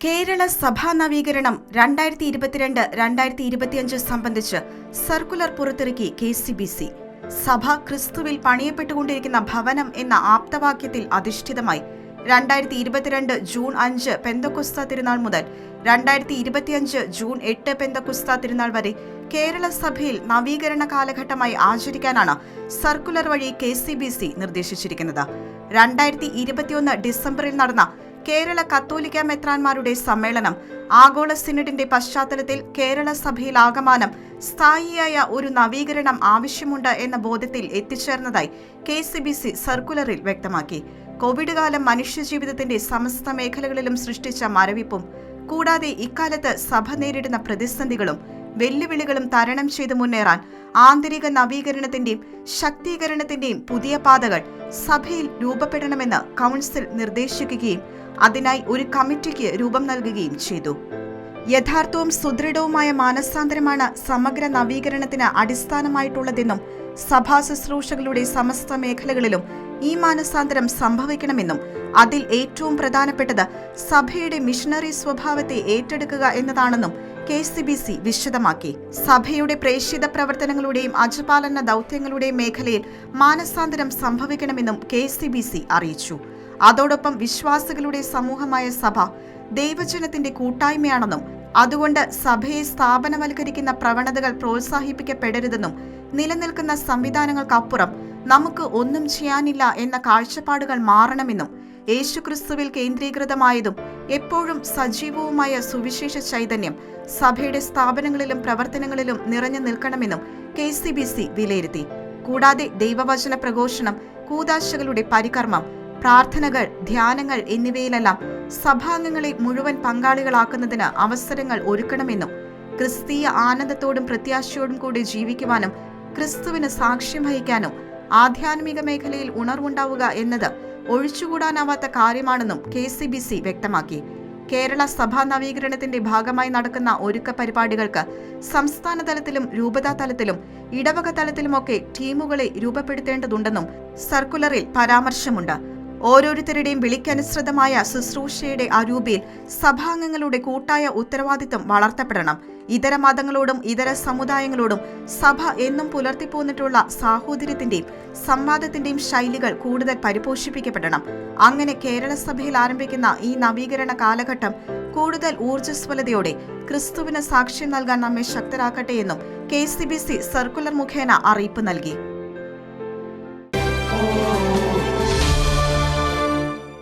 കേരള സഭാ നവീകരണം രണ്ടായിരത്തി ഇരുപത്തിരണ്ട് രണ്ടായിരത്തി ഇരുപത്തിയഞ്ച് സംബന്ധിച്ച് സർക്കുലർ പുറത്തിറക്കി കെ സി ബി സി. സഭ ക്രിസ്തുവിൽ പണിയപ്പെട്ടുകൊണ്ടിരിക്കുന്ന ഭവനം എന്ന ആപ്തവാക്യത്തിൽ അധിഷ്ഠിതമായി രണ്ടായിരത്തി ഇരുപത്തിരണ്ട് ജൂൺ അഞ്ച് പെന്തക്കുസ്ത തിരുനാൾ മുതൽ രണ്ടായിരത്തി ഇരുപത്തിയഞ്ച് ജൂൺ എട്ട് പെന്തക്കുസ്ത തിരുനാൾ വരെ കേരള സഭയിൽ നവീകരണ കാലഘട്ടമായി ആചരിക്കാനാണ് സർക്കുലർ വഴി കെ സി ബി സി നിർദ്ദേശിച്ചിരിക്കുന്നത്. രണ്ടായിരത്തി ഇരുപത്തിയൊന്ന് ഡിസംബറിൽ നടന്ന കേരള കത്തോലിക്ക മെത്രാന്മാരുടെ സമ്മേളനം. ആഗോള സിനഡിന്റെ പശ്ചാത്തലത്തിൽ കേരള സഭയിൽ ആകമാനം സ്ഥായിയായ ഒരു നവീകരണം ആവശ്യമുണ്ട് എന്ന ബോധ്യത്തിൽ എത്തിച്ചേർന്നതായി കെ സി ബി സി സർക്കുലറിൽ വ്യക്തമാക്കി. കോവിഡ് കാലം മനുഷ്യജീവിതത്തിന്റെ സമസ്ത മേഖലകളിലും സൃഷ്ടിച്ച മരവിപ്പും കൂടാതെ ഇക്കാലത്ത് സഭ നേരിടുന്ന പ്രതിസന്ധികളും വെല്ലുവിളികളും തരണം ചെയ്ത് മുന്നേറാൻ ആന്തരിക നവീകരണത്തിന്റെയും ശക്തീകരണത്തിന്റെയും പുതിയ പാതകൾ സഭയിൽ രൂപപ്പെടണമെന്ന് കൗൺസിൽ നിർദ്ദേശിക്കുകയും അതിനായി ഒരു കമ്മിറ്റിക്ക് രൂപം നൽകുകയും ചെയ്തു. യഥാർത്ഥവും സുദൃഢവുമായ മാനസാന്തരമാണ് സമഗ്ര നവീകരണത്തിന് അടിസ്ഥാനമായിട്ടുള്ളതെന്നും സഭാ ശുശ്രൂഷകളുടെ സമസ്ത മേഖലകളിലും ഈ മാനസാന്തരം സംഭവിക്കണമെന്നും അതിൽ ഏറ്റവും പ്രധാനപ്പെട്ടത് സഭയുടെ മിഷണറി സ്വഭാവത്തെ ഏറ്റെടുക്കുക എന്നതാണെന്നും കെ സി ബി സി വിശദമാക്കി. സഭയുടെ പ്രേക്ഷിത പ്രവർത്തനങ്ങളുടെയും അജപാലന ദൗത്യങ്ങളുടെയും മേഖലയിൽ മാനസാന്തരം സംഭവിക്കണമെന്നും കെ സി ബി സി അറിയിച്ചു. അതോടൊപ്പം വിശ്വാസികളുടെ സമൂഹമായ സഭ ദൈവജനത്തിന്റെ കൂട്ടായ്മയാണെന്നും അതുകൊണ്ട് സഭയെ സ്ഥാപനവൽക്കരിക്കുന്ന പ്രവണതകൾ പ്രോത്സാഹിപ്പിക്കപ്പെടരുതെന്നും നിലനിൽക്കുന്ന സംവിധാനങ്ങൾക്കപ്പുറം നമുക്ക് ഒന്നും ചെയ്യാനില്ല എന്ന കാഴ്ചപ്പാടുകൾ മാറണമെന്നും യേശുക്രിസ്തുവിൽ കേന്ദ്രീകൃതമായതും എപ്പോഴും സജീവവുമായ സുവിശേഷ ചൈതന്യം സഭയുടെ സ്ഥാപനങ്ങളിലും പ്രവർത്തനങ്ങളിലും നിറഞ്ഞു നിൽക്കണമെന്നും കെ സി ബി സി വിലയിരുത്തി. കൂടാതെ ദൈവവചന പ്രഘോഷണം കൂതാശകളുടെ പരികർമ്മം പ്രാർത്ഥനകൾ ധ്യാനങ്ങൾ എന്നിവയിലെല്ലാം സഭാംഗങ്ങളെ മുഴുവൻ പങ്കാളികളാക്കുന്നതിന് അവസരങ്ങൾ ഒരുക്കണമെന്നും ക്രിസ്തീയ ആനന്ദത്തോടും പ്രത്യാശയോടും കൂടി ജീവിക്കുവാനും ക്രിസ്തുവിന് സാക്ഷ്യം വഹിക്കാനും ആധ്യാത്മിക മേഖലയിൽ ഉണർവുണ്ടാവുക എന്നത് ഒഴിച്ചുകൂടാനാവാത്ത കാര്യമാണെന്നും കെ സി ബി സി വ്യക്തമാക്കി. കേരള സഭാ നവീകരണത്തിന്റെ ഭാഗമായി നടക്കുന്ന ഒരുക്ക പരിപാടികൾക്ക് സംസ്ഥാന തലത്തിലും രൂപതാ തലത്തിലും ഇടവക തലത്തിലുമൊക്കെ ടീമുകളെ രൂപപ്പെടുത്തേണ്ടതുണ്ടെന്നും സർക്കുലറിൽ പരാമർശമുണ്ട്. ഓരോരുത്തരുടെയും വിളിക്കനുസൃതമായ ശുശ്രൂഷയുടെ അരൂപിയിൽ സഭാംഗങ്ങളുടെ കൂട്ടായ ഉത്തരവാദിത്തം വളർത്തപ്പെടണം. ഇതര മതങ്ങളോടും ഇതര സമുദായങ്ങളോടും സഭ എന്നും പുലർത്തിപ്പോന്നിട്ടുള്ള സാഹോദര്യത്തിന്റെയും സംവാദത്തിന്റെയും ശൈലികൾ കൂടുതൽ പരിപോഷിപ്പിക്കപ്പെടണം. അങ്ങനെ കേരള സഭയിൽ ആരംഭിക്കുന്ന ഈ നവീകരണ കാലഘട്ടം കൂടുതൽ ഊർജസ്വലതയോടെ ക്രിസ്തുവിന് സാക്ഷ്യം നൽകാൻ നമ്മെ ശക്തരാക്കട്ടെ എന്നും K C B C circular മുഖേന അറിയിപ്പ് നൽകി.